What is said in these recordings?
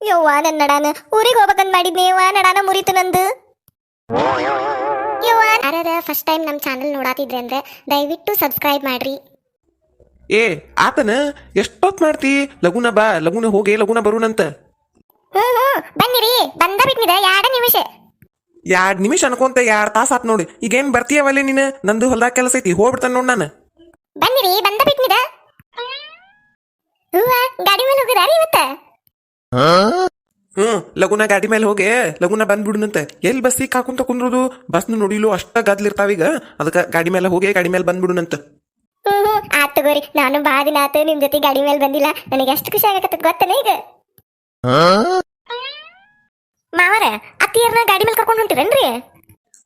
ಯವ್ವ ನನ್ನ ನಡಾನ? ಊರಿಗೆ ಹೋಗ್ಬೇಕಂತ ಮಾಡಿದ್ನಿ. ಯವ್ವ ನಡಾನ ಮುರಿತು ನಂದು? ಯವ್ವ ಯಾರ ಫಸ್ಟ್ ಟೈಮ್ ನಮ್ಮ ಚಾನಲ್ ನೋಡಾತಿದ್ರೆ ಅಂದ್ರೆ ದಯವಿಟ್ಟು ಸಬ್ಸ್ಕ್ರೈಬ್ ಮಾಡ್ರಿ. ಏ ಆತನ ಎಷ್ಟೊತ್ ಮಾಡ್ತಿ? ಲಗುನ ಬಾ ಲಗುನ ಹೋಗಿ ಲಗುನ ಬರುನಂತ. ಹ್ಮ್ ಹ್ಮ್. ಬನ್ನಿರಿ. ಬಂದ ಬಿಟ್ನಿದ. ಯಾಡ ನಿಮಿಷ. ಎರಡ್ ನಿಮಿಷ ಅನ್ಕೊಂತ ಎರಡ್ ತಾಸ ಆತ್ ನೋಡಿ. ಈಗೇನ್ ಬರ್ತೀಯವಲ್ಲೇ ನೀನು? ನಂದು ಹೊಲ್ದಾಗ ಕೆಲಸ ಐತಿ. ಹೋಗ್ಬಿಡ್ತಾನ ನೋಡ್ ನಾನು. ಬನ್ನಿರಿ. ಬಂದ ಬಿಟ್ನಿದ. ಹೂವ ಗಾಡಿ ಮೇಲೆ ಹೋಗಿದಾರಿ ಇವತ್ತ? ಹ್ಮ್ ಲಗುನ ಗಾಡಿ ಮೇಲೆ ಹೋಗಿ ಲಗುನ ಬಂದ್ಬಿಡುನಂತ. ಎಲ್ಲಿ ಬಸ್ಸಿಗೆ ಹಾಕೊಂತ ಕುಂದ್ರುದು? ಬಸ್ ನೋಡಿಲು ಅಷ್ಟ ಗದ್ಲಿರ್ತಾವೀಗ ಅದಕ್ಕ ಗಾಡಿ ಮೇಲೆ ಹೋಗಿ ಗಾಡಿ ಮೇಲೆ ಬಂದ್ಬಿಡುನಂತ. ಆತ್ ತಗೋರಿ ನಾನು ಬಾ ದಿನ ಆತು ನಿಮ್ ಜೊತೆ ಗಾಡಿ ಮೇಲೆ ಬಂದಿಲ್ಲ. ನನಗೆ ಎಷ್ಟು ಖುಷಿ ಆಗತ್ತ ಗೊತ್ತಲ್ಲ ಈಗ? ಮಾವರ ಅತ್ತಿಯರ್ನ ಗಾಡಿ ಮೇಲೆ ಕರ್ಕೊಂಡು ಹೊಂಟಿರೇನ್ರಿ?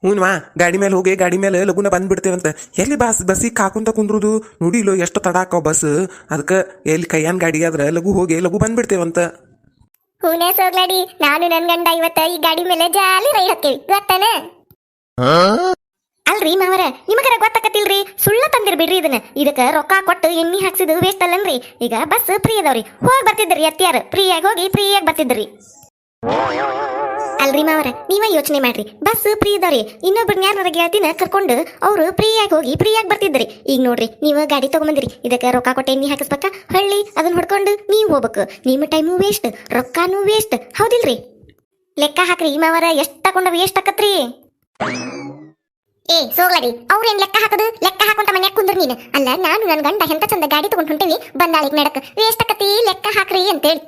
ಹ್ಞೂನ್ವಾ ಗಾಡಿ ಮೇಲೆ ಹೋಗಿ ಗಾಡಿ ಮೇಲೆ ಲಗುನ ಬಂದ್ಬಿಡ್ತೇವಂತ. ಎಲ್ಲಿ ಬಸ್ ಬಸ್ಸಿಗೆ ಹಾಕೊಂತ ಕುಂದ್ರುದು? ನೋಡಿಲು ಎಷ್ಟು ತಡ ಹಾಕೋ ಬಸ್. ಅದಕ್ಕೆ ಎಲ್ಲಿ ಕೈಯಾನ್ ಗಾಡಿ ಆದ್ರೆ ಲಘು ಹೋಗಿ ಲಘು ಬಂದ್ಬಿಡ್ತೇವಂತ. ಹೂನೇ ಸೋಗ್ಲಾಡಿ ನಾನು ನನ್ ಗಂಡ ಇವತ್ತ ಈ ಗಾಡಿ ಮೇಲೆ ಜಾಲಿ ರೈಡ್ ಹತ್ತೀವಿ. ಗೊತ್ತಾನೆ? ಅಲ್ರಿ ಮಾವರ ನಿಮಗರ ಗೊತ್ತಾಕತಿಲ್ರಿ ಸುಳ್ಳ ತಂದಿರ್ ಬಿಡ್ರಿ ಇದನ್ನ. ಇದಕ್ಕ ರೊಕ್ಕ ಕೊಟ್ಟು ಎಣ್ಣಿ ಹಾಕ್ಸಿದ್ ವೇಸ್ಟ್ ಅಲ್ಲನ್ರಿ. ಈಗ ಬಸ್ ಫ್ರೀ ಅದಾವ್ರಿ. ಹೋಗಿ ಬರ್ತಿದ್ರಿ ಅತ್ಯಾರ ಫ್ರೀಯಾಗಿ ಹೋಗಿ ಫ್ರೀಯಾಗಿ ಬರ್ತಿದ್ರಿ. ಅಲ್ರಿ ಮಾವರ, ನೀವ ಯೋಚನೆ ಮಾಡ್ರಿ. ಬಸ್ ಫ್ರೀ ಇದಾವ್ರಿ ಇನ್ನೊಬ್ರನ್ನ ಯಾರ ಗೆಳತಿನ ಕರ್ಕೊಂಡು ಅವರು ಫ್ರೀಯಾಗಿ ಹೋಗಿ ಫ್ರೀಯಾಗಿ ಬರ್ತಿದ್ರಿ. ಈಗ ನೋಡ್ರಿ, ನೀವು ಗಾಡಿ ತಗೊಂಬಂದಿರಿ. ಇದಕ್ಕೆ ರೊಕ್ಕ ಕೊಟ್ಟು ಎಣ್ಣೆ ಹಾಕಿಸ್ಬೇಕ? ಹಳ್ಳಿ, ಅದನ್ನ ಹೊಡ್ಕೊಂಡು ನೀವು ಹೋಗ್ಬೇಕು. ನಿಮ್ಮ ಟೈಮು ವೇಸ್ಟ್ ರೊಕ್ಕನೂ ವೇಸ್ಟ್ ಹೌದಿಲ್ರಿ? ಲೆಕ್ಕ ಹಾಕ್ರಿ ಮಾವರ, ಎಷ್ಟು ತಗೊಂಡವ ವೇಸ್ಟ್ ಹಾಕತ್ರಿ? ಏ ಸೋಗ್ಲಡಿ ಅವ್ರೇನ್ ಲೆಕ್ಕ ಹಾಕದು? ಲೆಕ್ಕ ಹಾಕೊಂಡ ಮನ್ಯಾಗ ಕುಂದ್ರ ನೀನು. ಅಲ್ಲ, ನಾನು ನನ್ನ ಗಂಡ ಎಂತ ಚಂದ ಗಾಡಿ ತಗೊಂಡ್ ಹೊಂಟೇವಿ ಬಂದಾಳಿಗೆ ನಡಕ ವೇಸ್ಟ್ ಆಕತಿ ಲೆಕ್ಕ ಹಾಕ್ರಿ ಅಂತೇಳಿ.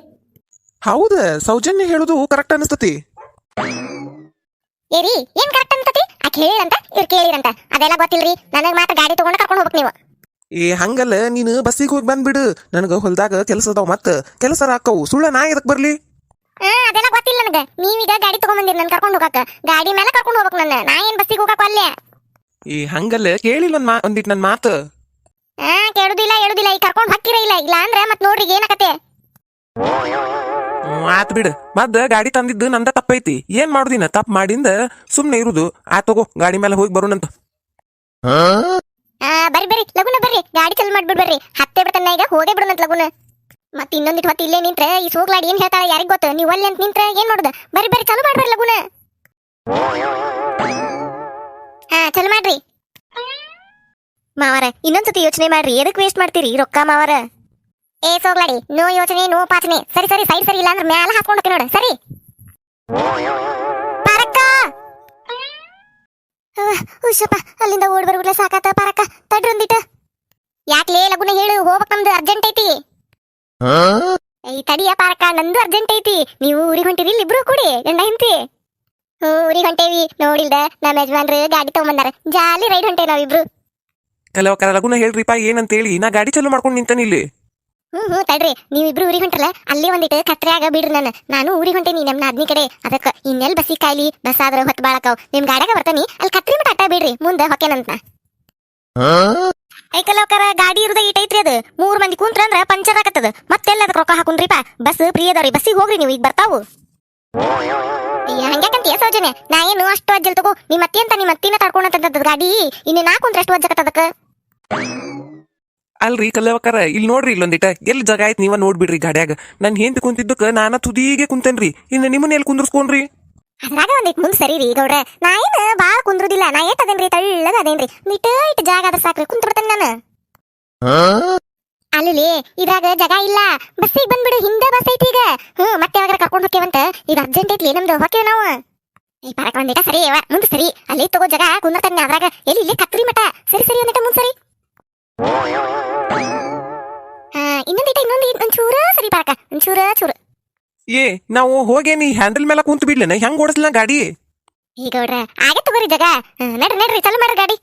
ಹೌದ, ಸೌಜನ್ಯ ಹೇಳುದು ಕರೆಕ್ಟ್ ಅನಿಸ್ತತಿ. ಏರಿ ಏನ್ ಕರೆಕ್ಟ್ ಅಂತತಿ ಆಕೆ ಹೇಳಿರಂತ ಇವ್ರು ಕೇಳಿರಂತ. ಅದೆಲ್ಲ ಗೊತ್ತಿಲ್ರಿ. ನನಗೆ ಮಾತ್ರ ಗಾಡಿ ತಗೊಂಡು ಕರ್ಕೊಂಡು ಹೋಗ್ಬೇಕು ನೀವು. ಏ ಹಂಗಲ್ಲ. ನೀನು ಬಸ್ಸಿಗೆ ಹೋಗಿ ಬಂದ್ಬಿಡು. ನನಗೆ ಹೊಲ್ದಾಗ ಕೆಲಸ ಅದಾವ ಮತ್ತ. ಕೆಲಸ ಹಾಕವು. ಸುಳ್ಳ ನಾ ಎದಕ್ ಬರ್ಲಿ? ಹಾ ಅದೆಲ್ಲ ಗೊತ್ತಿಲ್ಲ ನನಗ. ನೀವೀಗ ಗಾಡಿ ತಗೊಂಬಂದಿರಿ ನನ್ ಕರ್ಕೊಂಡು ಹೋಗಾಕ. ಗಾಡಿ ಮೇಲೆ ಕರ್ಕೊಂಡು ಹೋಗ್ಬೇಕು ನನ್ನ. ನಾ ಏನ್ ಬಸ್ಸಿಗೆ ಹೋಗಾಕ ಅಲ್ಲೇ ಏ ಹಂಗಲ್ಲ. ಕೇಳಿಲ್ಲ ಒಂದ್ ಮಾ ಒಂದಿಟ್ ನನ್ ಮಾತು. ಹಾ ಕೇಳುದಿಲ್ಲ ಹೇಳುದಿಲ್ಲ. ಈ ಕರ್ಕೊಂಡು ಹಕ್ಕಿರ ಇಲ್ಲ. ಇಲ್ಲ ಅಂದ್ರೆ ಮತ್ತೆ ನೋಡ್ರಿ ಏನಕತೆ ಆತ್ ಬಿಡು. ಮದ್ದ ಗಾಡಿ ತಂದಿದ್ದು ನಂದ ತಪ್ಪೈತಿ. ಏನ್ ಮಾಡುದಿನ ತಪ್ಪ ಮಾಡಿಂದ ಸುಮ್ನೆ ಇರುದು. ಆತ್ ತಗೋ ಗಾಡಿ ಮೇಲೆ ಹೋಗಿ ಬರೋಣಂತ. ಆ, ಬರ್ರಿ ಬರ್ರಿ. ಲಗುನ ಬರ್ರಿ. ಗಾಡಿ ಚಲ್ ಮಾಡ್ಬಿಡ್ ಬರ್ರಿ. ಹತ್ತೆ ಬಿಡ್ತಾನ ಈಗ. ಹೋಗೇ ಬಿಡೋಣಂತ ಲಗುನ. ಮತ್ ಇನ್ನೊಂದಿಟ್ ಹೊತ್ತು ಇಲ್ಲೇ ನಿಂತ್ರ. ಈ ಸೋಗ್ಲಾಡಿ ಏನ್ ಹೇಳ್ತಾಳೆ ಯಾರಿಗ್ ಗೊತ್ತ? ನೀವು ಅಲ್ಲಿ ಅಂತ ನಿಂತ್ರ. ಏನ್ ಮಾಡುದ? ಬರ್ರಿ ಬರ್ರಿ. ಚಲು ಮಾಡ್ಬರ್ರಿ ಲಗುನ. ಹಾ, ಚಲು ಮಾಡ್ರಿ. ಮಾವರ, ಇನ್ನೊಂದ್ಸತಿ ಯೋಚನೆ ಮಾಡ್ರಿ. ಎದಕ್ ವೇಸ್ಟ್ ಮಾಡ್ತೀರಿ? ರೊಕ್ಕ ಮಾವರ? ಏ ಸೋಗ್ಲಾಡಿ ನೋ ಯೋಚನೆ ನೋ ಪಾಚನೆ. ಸರಿ ಸರಿ ಸೈಡ್ ಸರಿ ಇಲ್ಲ ಅಂದ್ರೆ ಮ್ಯಾಲ ಹಾಕೊಂಡು ನೋಡ. ಸರಿ. ಪಾರಕ್ಕ! ಹುಷಪ್ಪ ಅಲ್ಲಿಂದ ಓಡ್ ಬರ್ಬಿಡ್ಲ ಸಾಕಾತ ಪಾರಕ್ಕ. ತಡ್ರಂದಿಟ ಯಾಕ್ಲೇ ಲಗುನ ಹೇಳು ಹೋಗ್ಬೇಕ್ ನಮ್ದು ಅರ್ಜೆಂಟ್ ಐತಿ. ಈ ತಡಿಯ ಪಾರಕ್ಕ ನಂದು ಅರ್ಜೆಂಟ್ ಐತಿ. ನೀವು ಊರಿಗೆ ಹೊಂಟಿರಿ ಇಲ್ಲಿ ಇಬ್ರು ಕೂಡಿ ಗಂಡ ಹೆಂಡತಿ. ಊರಿಗೆ ಹೊಂಟೇವಿ. ನೋಡಿಲ್ದ ನಮ್ಮ ಯಜಮಾನ್ರು ಗಾಡಿ ತಗೊಂಬಂದಾರ. ಜಾಲಿ ರೈಡ್ ಹೊಂಟೇವಿ ನಾವಿಬ್ರು. ಕೆಲವ ಕಲ ಲಗುನ ಹೇಳ್ರಿಪ್ಪ ಏನಂತೇಳಿ. ನಾ ಗಾಡಿ ಚಾಲು ಮಾಡ್ಕೊಂಡು ನಿಂತಾನ ಹ್ಮ್ ಹ್ಞೂ ತಡ್ರಿ. ನೀವಿಬ್ರು ಊರಿಗೆ ಹೊಂಟ್ರಲ್ಲ, ಅಲ್ಲಿ ಒಂದಿಟ್ಟು ಕತ್ರೆಯಾಗ ಬಿಡ್ರಿ ನಾನು ನಾನು ಊರಿಗೆ ಹೊಂಟೇನಿ ನಮ್ಮ ನಾದ್ನಿ ಕಡೆ. ಅದಕ್ಕ ಇನ್ನೆಲ್ ಬಸಿ ಕಾಯ್ಲಿ, ಬಸ್ ಆದ್ರೆ ಹೊತ್ತು ಬಾಳಕಾವ್. ನಿಮ್ ಗಾಡ್ಯಾಗ ಬರ್ತಾನಿ ಅಲ್ಲಿ ಕತ್ರಿ ಮಟ ಅಟ್ಟ ಬಿಡ್ರಿ, ಮುಂದೆ ಹೊಕ್ಕೇನಂತ ಐಕಲೋಕರ ಗಾಡಿ ಇರುದ ಐತ್ರಿ ಅದು. ಮೂರ್ ಮಂದಿ ಕುಂತ್ರ ಅಂದ್ರ ಪಂಚರ್ ಆಗತ್ತದ. ಮತ್ತೆಲ್ಲ ಅದಕ್ಕೆ ರೊಕ್ಕ ಹಾಕೊಂಡ್ರಿಪ್ಪ ಬಸ್ ಫ್ರೀ ಅದಾವ್ರಿ ಬಸ್ಸಿಗೆ ಹೋಗ್ರಿ ನೀವು, ಈಗ ಬರ್ತಾವು. ಹಂಗ್ಯಾಕಂತೀಯ ಸೌಜನ್ಯ? ನಾ ಏನು ಅಷ್ಟು ಅಜ್ಜಲ್ ತಗೋ ನಿಮ್ಮ ಅತ್ತಿ ಅಂತ ನಿಮ್ಮ ಅತ್ತಿನ ತಡ್ಕೊಂಡಂತದ ಗಾಡಿ, ಇನ್ನು ನಾ ಕುಂತ್ರ ಅಷ್ಟು ಅಲ್ರಿ ಕಲ್ಲವಕರ ಇಲ್ಲಿ ನೋಡ್ರಿ ಇಲ್ಲೊಂದಿಟ. ಎಲ್ಲಿ ಜಾಗ ಆಯ್ತು ನೀವ ನೋಡ್ಬಿಡ್ರಿ ಗಾಡ್ಯಾಗ. ನನ್ ಹೆಂಡತಿ ಕುಂತಿದ್ದಕ್ಕ ನಾನ ತುದಿಗೆ ಕುಂತೇನ್ರಿ. ಇನ್ನು ನಿಮ್ಮನ್ನ ಎಲ್ಲಿ ಕುಂದ್ರಸ್ಕೊಂಡ್ರಿ? ಅದ್ರಾಗ ಒಂದಿಟ್ ಮುಂದ್ ಸರಿ ರೀ ಗೌಡ್ರ. ನಾ ಏನು ಬಾಳ ಕುಂದ್ರುದಿಲ್ಲ. ನಾ ಏಟ್ ಅದೇನ್ರಿ, ತಳ್ಳಗ ಅದೇನ್ರಿ. ನಿಟ ಇಟ್ ಜಾಗ ಅದ ಸಾಕ್ರಿ, ಕುಂತ್ ಬಿಡ್ತೇನೆ ನಾನು. ಅಲ್ಲಿ ಇದ್ರಾಗ ಜಾಗ ಇಲ್ಲ. ಬಸ್ಸಿಗೆ ಬಂದ್ಬಿಡು, ಹಿಂದೆ ಬಸ್ ಐತಿ ಈಗ. ಹ್ಞೂ ಮತ್ತೆ ಯಾವಾಗ ಕರ್ಕೊಂಡು ಹೋಗ್ತೇವಂತ ಈಗ ಅರ್ಜೆಂಟ್ ಐತ್ಲಿ, ನಮ್ದು ಹೋಗ್ತೇವೆ ನಾವು. ಈ ಪಾರಕ ಒಂದಿಟ, ಸರಿ ಮುಂದ ಮುಂದೆ ಸರಿ. ಅಲ್ಲಿ ತಗೋ ಜಾಗ, ಕುಂದಿರ್ತಾನೆ ಅದ್ರಾಗ. ಎಲ್ಲಿ, ಇಲ್ಲಿ ಕತ್ರಿ ಮಠ. ಸರಿ ಸರಿ, ಒಂದಿಟ, ಮುಂದ್ ಸರಿ. ಹಾ ಇನ್ನೊಂದಿಟ ಇನ್ನೊಂದು ಒಂಚೂರ ಸರಿ ಪಾರಕ ಒಂಚೂರ ಚೂರು. ಏ ನಾವು ಹೋಗೇನಿ ಹ್ಯಾಂಡಲ್ ಮೇಲೆ ಕುಂತ ಬಿಡ್ಲೇನ. ಹೆಂಗ್ ಓಡಿಸ್ಲ ಗಾಡಿ? ಈಗ ನೋಡ್ರ ಆಗ ತಗೋರಿ ಜಗ. ನಡ್ರಿ ನಡ್ರಿ ಚಲೋ ಮಾಡ್ರಿ ಗಾಡಿ.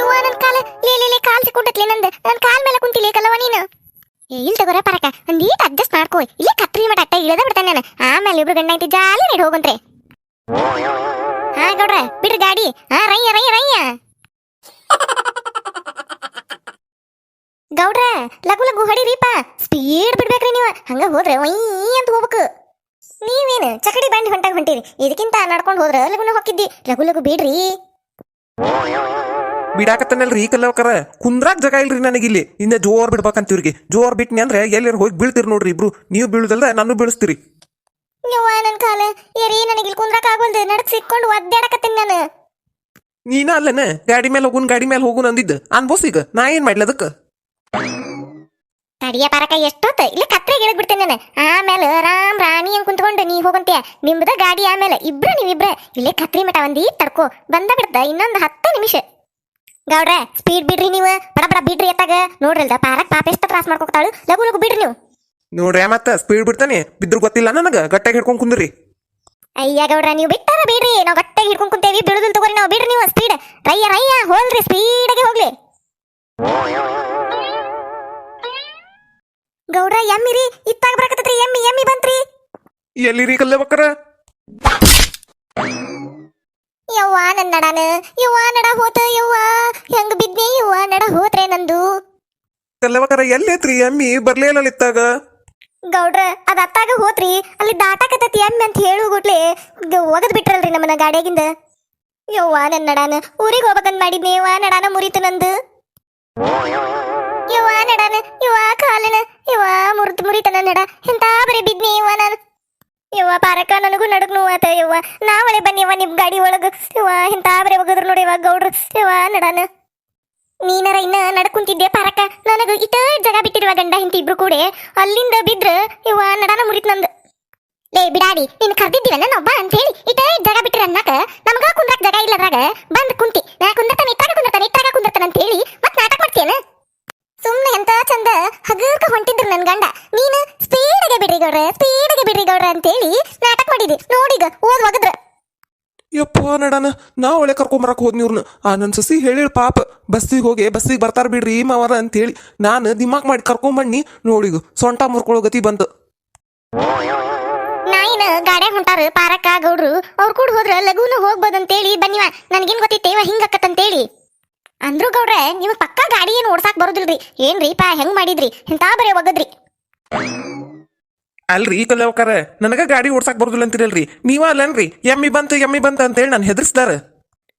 ಇವ್ವ ನನ್ ಕಾಲ ಲೇ ಲೇ ಲೇ ಕಾಲ್ ಸಿಕ್ಕೊಂಡತ್ಲೆ ನಂದು. ನನ್ ಕಾಲ್ ಮೇಲೆ ಕುಂತಿಲ್ಲ ಕಲ್ಲವ ನೀನು. ಏ ಇಲ್ಲಿ ತಗೋರ ಪರಕ. ನೀಟ್ ಅಡ್ಜಸ್ಟ್ ಮಾಡ್ಕೋ. ಇಲ್ಲಿ ಕತ್ರಿ ಮಟ ಅಟ್ಟ ಇಳದ ಬಿಡ್ತಾನೆ ನಾನು. ಆಮೇಲೆ ಇಬ್ರು ಗಂಡ ಐತಿ ಜಾಲಿ ನೀಡ್ ಹೋಗಂತ್ರೆ ಹಾ ಗೌಡ್ರ ಬಿಡ್ರಿ ಗಾಡಿ. ಹಾ ರೈ ರಯ್ಯ ರಯ್ಯ ಗೌಡ್ರ ಲಗು ಲಗು ಹೊಡಿರಿಪ್ಪ ಸ್ಪೀಡ್ ಬಿಡ್ಬೇಕ್ರಿ ನೀವು. ಹಂಗ ಹೋದ್ರೆ ಒಯ್ ಅಂತ ಹೋಗ್ಬೇಕು. ನೀವೇನು ಚಕಡಿ ಬಂಡಿ ಹೊಂಟಾಗ ಹೊಂಟಿರಿ. ಇದಕ್ಕಿಂತ ನಡ್ಕೊಂಡು ಹೋದ್ರ ಲಗುನ ಹೊಕ್ಕಿದ್ದಿ. ಲಗು ಲಗು ಬಿಡ್ರಿ. ಬಿಡಾಕತ್ತನಲ್ರಿ ಕಲ್ಲವಕರ. ಕುಂದ್ರಾಕ್ ಜಗ ಇಲ್ರಿ ನನಗಿಲ್ಲಿ. ಇನ್ನ ಜೋರ್ ಬಿಡ್ಬೇಕಂತ ಇವ್ರಿಗೆ. ಜೋರ್ ಬಿಟ್ನಿ ಅಂದ್ರೆ ಎಲ್ಲಾರು ಹೋಗಿ ಬೀಳ್ತೀರಿ ನೋಡ್ರಿ ಇಬ್ರು. ನೀವು ಬೀಳುದಲ್ದ ನಾನು ಬೀಳಿಸ್ತೀರಿ. ಯವ್ವ ನನ್ ಕಾಲ. ಏರಿ ನನಗೆ ಇಲ್ಲಿ ಕುಂದ್ರಕ ಆಗಲ್ದೆ. ನಡಕ್ ಸಿಕ್ಕೊಂಡು ಒದ್ದಾಡಕತ್ತೀನಿ ನಾನು. ನೀನ ಅಲ್ಲನ. ಗಾಡಿ ಮೇಲೆ ಹೋಗುನ್ ಗಾಡಿ ಮೇಲೆ ಹೋಗುನ್ ಅಂದಿದ್ದ. ಅನ್ಬೋಸ್ ಈಗ. ನಾ ಏನ್ ಮಾಡ್ಲಿ ಅದಕ್ಕ? ತಡಿಯ ಪಾರಕ ಎಷ್ಟೊತ್ತ? ಇಲ್ಲಿ ಕತ್ರೆ ಇಳಿದ್ ಬಿಡ್ತೇನೆ ನಾನು. ಆಮೇಲೆ ರಾಮ್ ರಾಣಿ ಹಂಗ್ ಕುಂತ್ಕೊಂಡು ನೀ ಹೋಗಂತೆ ನಿಮ್ದ ಗಾಡಿ ಆಮೇಲೆ ಇಬ್ರು ನೀವಿಬ್ರ. ಇಲ್ಲೇ ಕತ್ರಿ ಮಠ ಒಂದಿ ತಡ್ಕೋ. ಬಂದ ಬಿಡ್ತ ಇನ್ನೊಂದು ಹತ್ತು ನಿಮಿಷ. ಗೌಡ್ರೆ ಸ್ಪೀಡ್ ಬಿಡ್ರಿ ನೀವು. ಬಡ ಬಡ ಬಿಡ್ರಿ ಎತ್ತಾಗ. ನೋಡ್ರಲ್ದ ಪಾರಕ್ ಪಾಪ ಎಷ್ಟು ತ್ರಾಸ್ ಮಾಡ್ಕೊತಾಳು ಲಗು ಲಗು ಬಿಡ್ರಿ ನೀವು. ನೋಡ್ರಿ ಮತ್ತ ಸ್ಪೀಡ್ ಬಿಡ್ತಾನೆ. ಬಿದ್ರು ಗೊತ್ತಿಲ್ಲ ನನಗ. ಗಟ್ಟಾಗಿ ಹಿಡ್ಕೊಂಡ್ ಕುಂದ್ರಿ. ಅಯ್ಯ ಗೌಡ್ರ ನೀವು ಬಿಟ್ಟಾರ ಬಿಡ್ರಿ. ನಾವು ಗಟ್ಟಾಗಿ ಹಿಡ್ಕೊಂಡ್ ಕುಂತೇವಿ ಬಿಡುದಿಲ್ಲ ತಗೋರಿ ನಾವು. ಬಿಡ್ರಿ ನೀವು ಸ್ಪೀಡ್ ರಯ್ಯ ರಯ್ಯ ಹೋಲ್ರಿ ಸ್ಪೀಡಾಗಿ ಹೋಗ್ಲಿ. ಗೌಡ್ರ ಎಮ್ಮಿರಿ ಇತ್ತಾಗ ಬರಕತ್ತೈತ್ರಿ ಎಮ್ಮಿ ಎಮ್ಮಿ ಬಂತ್ರಿ. ಎಲ್ಲಿರಿ ಕಲ್ಲವಕ್ಕರ ಯವ್ವ ನನ್ನ ನಡಾನ ಯವ್ವ ನಡ ಹೋತ ಯವ್ವ. ಹೆಂಗ್ ಬಿದ್ನಿ ಯವ್ವ ನಡ ಹೋತ್ರೆ ನಂದು. ಕಲ್ಲವಕ್ಕರ ಎಲ್ಲೈತ್ರಿ ಎಮ್ಮಿ? ಬರ್ಲೇ ಇಲ್ಲ ಇತ್ತಾಗ. ಗೌಡ್ರ ಅದ ಅತ್ತಾಗ ಹೋತ್ರಿ. ಅಲ್ಲಿ ದಾಟಕತ್ತತಿ ಎಮ್ಮಿ ಅಂತ ಹೇಳು ಗುಟ್ಲೆ. ಒಗದ್ ಬಿಟ್ರಲ್ರಿ ನಮ್ಮನ್ನ ಗಾಡಿಯಾಗಿಂದ. ಯವ್ವ ನನ್ನ ನಡಾನ ಊರಿಗೆ ಹೋಗ್ಬೇಕಂತ ಮಾಡಿದ್ನಿ ಯವ್ವ ನಡಾನ ಮುರಿತು ನಂದು. ಯವ್ವ ನಡನ ಯವ್ವ ಕಾಲನ, ಇವ ಮುರಿತು ಮುರಿತನ ನಡ. ಎಂತ ಬರೀ ಬಿದ್ನಿ ಯವ್ವ ನಾನು. ಇವ ಪಾರಕ ನನಗೂ ನಡಕ್ ನೋವಾತ ಇವ. ನಾವಳೆ ಬನ್ನಿವ್ವ ನಿಮ್ ಗಾಡಿ ಒಳಗ. ಇವ ಎಂತ ಬರೀ ಹೋಗಿದ್ರು ನೋಡಿ ಯವ್ವ ಗೌಡ್ರು, ಇವ ನಡನ. ನೀನರ ಇನ್ನ ನಡ್ಕೊಂತಿದ್ದೆ ಪಾರಕ ನನಗ ಇಟ ಜಗ ಬಿಟ್ಟಿರುವ ಗಂಡ ಹಿಂತಿ ಇಬ್ರು ಕೂಡೆ. ಅಲ್ಲಿಂದ ಬಿದ್ರ ಇವ ನಡನ ಮುರಿತ್ ನಂದು. ಲೇ ಬಿಡಾಡಿ, ನೀನ್ ಕರ್ದಿದ್ದೀವಲ್ಲ ನಾವ್ ಬಾ ಅಂತ ಹೇಳಿ. ಇಟ ಜಗ ಬಿಟ್ಟಿರ ಅನ್ನಕ. ನಮಗ ಕುಂದ್ರಕ್ ಜಗ ಇಲ್ಲದ್ರಾಗ ಬಂದ್ ಕುಂತಿ. ನಾ ಕುಂದಿರ್ತಾನೆ ಇಟ್ಟಾಗ ಕುಂದಿರ್ತಾನೆ ಇಟ್ಟಾಗ ಕುಂದಿರ್ತಾನೆ ಅಂತ ಹೇಳಿ ಮತ್ ನಾಟಕ ಮಾಡ್ತೇನ ಸುಮ್ನೆ ಎಂತ ಚಂದ ಹಗರ್ಕ ಹೊಂಟಿದ್ರು ನನ್ ಗಂಡ. ನೀನು ಸ್ಪೀಡ್ಗೆ ಬಿಡ್ರಿ ಗೌಡ್ರ ಸ್ಪೀಡ್ಗೆ ಬಿಡ್ರಿ ಗೌಡ್ರ ಅಂತ ಹೇಳಿ ನಾಟಕ ಮಾಡಿದಿ ನೋಡಿಗ ಓದ್ ಒಗದ್ರ. ಯಪ್ಪ ನಡನ ನಾ ಒಳ್ಳೆ ಕರ್ಕೊಂಬರಕ್ ಹೋದ್ನಿ ಇವ್ರನ್ನ ಆ ನನ್ನ ಸಸಿ ಹೇಳಿಳ ಪಾಪ. ಬಸ್ಸಿಗೆ ಹೋಗಿ ಬಸ್ಸಿಗೆ ಬರ್ತಾರ ಬಿಡ್ರಿ ಮಾವರ ಅಂತೇಳಿ ನಾನು ದಿಮಾಕ್ ಮಾಡಿ ಕರ್ಕೊಂಬಣ್ಣಿ ನೋಡಿಗು ಸೊಂಟ ಮುರ್ಕೊಳ್ಳೋ ಗತಿ ಬಂತು. ನಾಯಿನ ಗಾಡ್ಯಾಗ ಹೊಂಟಾರ ಪಾರಕ್ಕ ಗೌಡ್ರು. ಅವ್ರು ಕೂಡ ಹೋದ್ರ ಲಘುನ ಹೋಗ್ಬೋದಂತೇಳಿ ಬನ್ನಿವ ನನ್ಗೇನ್ ಗೊತ್ತಿತ್ತೇವ ಹಿಂಗಕ್ಕತ್ತಂತೇಳಿ ಅಂದ್ರು ಗೌಡ್ರೆ ನೀವು ಪಕ್ಕ ಗಾಡಿ ಏನು ಓಡ್ಸಾಕ್ ಬರೋದಿಲ್ರಿ. ಏನ್ರಿ ಪಾ ಹೆಂಗ್ ಮಾಡಿದ್ರಿ? ಇಂತ ಬರೀ ಒಗದ್ರಿ. ಅಲ್ರಿ ಕರ ನನಗ ಗಾಡಿ ಓಡ್ಸಾಕ್ ಬರೋದಿಲ್ಲ ಅಂತಿರಲ್ರಿ. ನೀವ ಅಲ್ಲನ್ರಿ? ಎಮ್ಮಿ ಬಂತು ಎಮ್ಮಿ ಬಂತ ಅಂತೇಳಿ ನಾನು ಹೆದರ್ಸ್ದಾರ.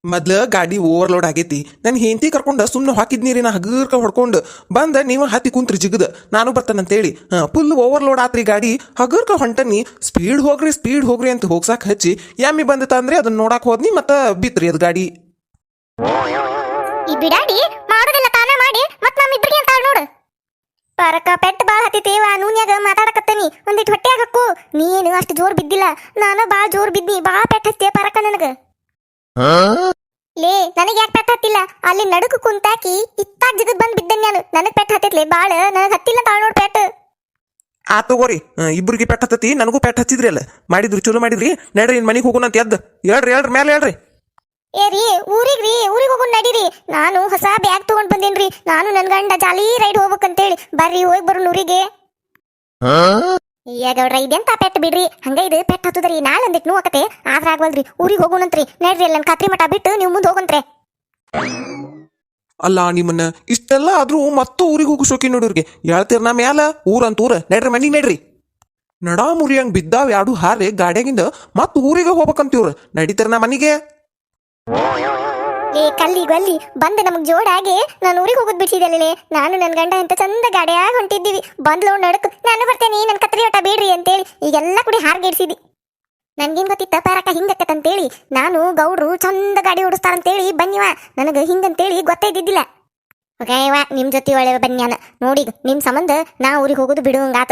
ಮೊದ್ಲ ಗಾಡಿ ಓವರ್ಲೋಡ್ ಆಗೈತಿ. ನನ್ನ ಹೆಂಡತಿ ಕರ್ಕೊಂಡ ಸುಮ್ಮನೆ ಹಾಕಿದ್ನಿರಿ ನಾ ಹಗರ್ಕ ಹೊಡ್ಕೊಂಡು ಬಂದ ನೀವು ಹತ್ತಿ ಕುಂತ್ರಿ ಜಿಗದ. ನಾನು ಬರ್ತಾನಂತೇಳಿ ಫುಲ್ ಓವರ್ಲೋಡ್ ಆತ್ರಿ ಗಾಡಿ. ಹಗರ್ಕ ಹೊಂಟನಿ. ಸ್ಪೀಡ್ ಹೋಗ್ರಿ ಸ್ಪೀಡ್ ಹೋಗ್ರಿ ಅಂತ ಹೋಗ್ಸಾಕ್ ಹಚ್ಚಿ ಎಮ್ಮಿ ಬಂದಿತ್ತ ಅಂದ್ರೆ ಅದನ್ನ ನೋಡಾಕ್ ಹೋದ್ನಿ ಮತ್ತ ಬಿತ್ರಿ ಅದು ಗಾಡಿ. ಈ ಬಿಡಾಡಿ ಮಾಡೋದಿಲ್ಲ ತಾನ ಮಾಡಿ ಮತ್ ನಮ್ಮಿಬ್ರಿಗೆ ಅಂತ ನೋಡು. ಪರಕ ಪೆಟ್ ಬಾಳ ಹತ್ತಿತೇವ ನೂನ್ಯಾಗ ಮಾತಾಡಕತ್ತನಿ ಒಂದಿಟ್ ಹೊಟ್ಟೆಯಾಗ ಹಾಕು. ನೀನು ಅಷ್ಟು ಜೋರ್ ಬಿದ್ದಿಲ್ಲ ನಾನು ಬಾಳ ಜೋರ್ ಬಿದ್ದಿ ಬಾಳ ಪೆಟ್ ಹತ್ತಿಯ ಪರಕ ನನಗ. ಲೇ ನನಗೆ ಯಾಕೆ ಪೆಟ್ ಹತ್ತಿಲ್ಲ? ಅಲ್ಲಿ ನಡುಕು ಕುಂತಾಕಿ ಇತ್ತಾಗ ಜಗದ್ ಬಂದ್ ಬಿದ್ದೆ ನಾನು. ನನಗ್ ಪೆಟ್ ಹತ್ತಿತ್ಲೆ ಬಾಳ ನನಗ್ ಹತ್ತಿಲ್ಲ ತಾಳ್ ನೋಡ್ ಪೆಟ್ ಆ ತಗೋರಿ. ಇಬ್ರಿಗೆ ಪೆಟ್ ಹತ್ತತಿ ನನಗೂ ಪೆಟ್ ಹಚ್ಚಿದ್ರಿ ಅಲ್ಲ. ಮಾಡಿದ್ರಿ ಚಲೋ ಮಾಡಿದ್ರಿ. ನಡ್ರಿ ಮನೆಗೆ ಹೋಗೋಣ ಅಂತ ಎದ್ದು. ಹೇಳ್ರಿ ಹೇಳ್ರಿ ಮೇಲೆ ಹೇಳ್ರಿ. ಏ ರೀ, ಊರಿಗೆ ರೀ, ಊರಿಗೆ ಹೋಗೋಣ ನಡೀರಿ ನಾನು ಹೊಸ ಬ್ಯಾಗ್ ತಗೊಂಡ್ ಬಂದೇನ್ರಿ ನಾನು ನನ್ ಗಂಡ ಜಾಲಿ ರೈಡ್ ಹೋಗ್ಬೇಕಂತೇಳಿ. ಬರ್ರಿ, ಹೋಗಿ ಬರೋಣ ಊರಿಗೆ. ಈಗ ಗೌಡ್ರ, ಇದೆಂತ ಪೆಟ್ಟು ಬಿಡ್ರಿ. ಹಂಗ ಇದು ಪೆಟ್ಟು ಹತ್ತದ್ರಿ ನಾಳೆ ಅಂದಿಟ್ ಆಕತೆ ಆದ್ರ ಆಗ್ವಲ್ರಿ ಊರಿಗೆ ಹೋಗೋಣಂತ್ರಿ ನಡ್ರಿ ಅಲ್ಲಿ ನನ್ ಕತ್ರಿ ಮಠ ಬಿಟ್ಟು ನೀವು ಮುಂದೆ ಹೋಗಂತ್ರೆ ಅಲ್ಲ ನಿಮ್ಮನ್ನ, ಇಷ್ಟೆಲ್ಲ ಆದ್ರೂ ಮತ್ತೂ ಊರಿಗೆ ಹೋಗು ಶೋಕಿ ನೋಡೋರಿಗೆ. ಹೇಳ್ತೀರ ನಾ ಮ್ಯಾಲ? ಊರಂತ ಊರ ನಡ್ರಿ, ಮನಿಗ್ ನಡ್ರಿ. ನಡಾ ಮುರಿಯಂಗ್ ಬಿದ್ದಾವ್ ಯಾಡು ಹಾರಿ ಗಾಡ್ಯಾಗಿಂದ ಮತ್ತೆ ಊರಿಗೆ ಹೋಗ್ಬೇಕಂತೀವ್ರ ನಡೀತೀರ ನಾ ಮನಿಗೆ? ಏ, ಕಲ್ಲಿ ಗಲ್ಲಿ, ಬಂದ ನಮಗ್ ಜೋಡಾಗಿ ನಾನು ಊರಿಗೆ ಹೋಗೋದ್ ಬಿಟ್ಟಿದ್ದಲ್ಲೇ ನಾನು ನನ್ನ ಗಂಡ ಅಂತ ಚಂದ ಗಾಡಿಯಾಗಿ ಹೊಂಟಿದ್ದೀವಿ. ಬಂದ್ಲು ನಡಕ್. ನಾನು ಬರ್ತೇನೆ, ನನ್ ಕತ್ರಿ ಒಟ್ಟ ಬೇಡ್ರಿ ಅಂತೇಳಿ. ಈಗೆಲ್ಲ ಕುಡಿ ಹಾರ್ಗೇಡ್ಸಿದಿ ನನ್ಗೇನ್ ಗೊತ್ತಿತ್ತ? ಪಾರಕ ಹಿಂಗಕ್ಕತ್ತಂತೇಳಿ ನಾನು, ಗೌಡ್ರು ಚಂದ ಗಾಡಿ ಓಡಿಸ್ತಾರಂತೇಳಿ ಬನ್ನಿವ ನನಗ ಹಿಂಗಂತೇಳಿ ಗೊತ್ತೇ ಇದ್ದಿದ್ದಿಲ್ಲ. ಓಕೆವಾ ನಿಮ್ ಜೊತೆ ಒಳ್ಳೆ ಬನ್ಯಾನ ನೋಡಿ, ನಿಮ್ ಸಂಬಂಧ ನಾ ಊರಿಗೆ ಹೋಗೋದು ಬಿಡುವಂಗಾತ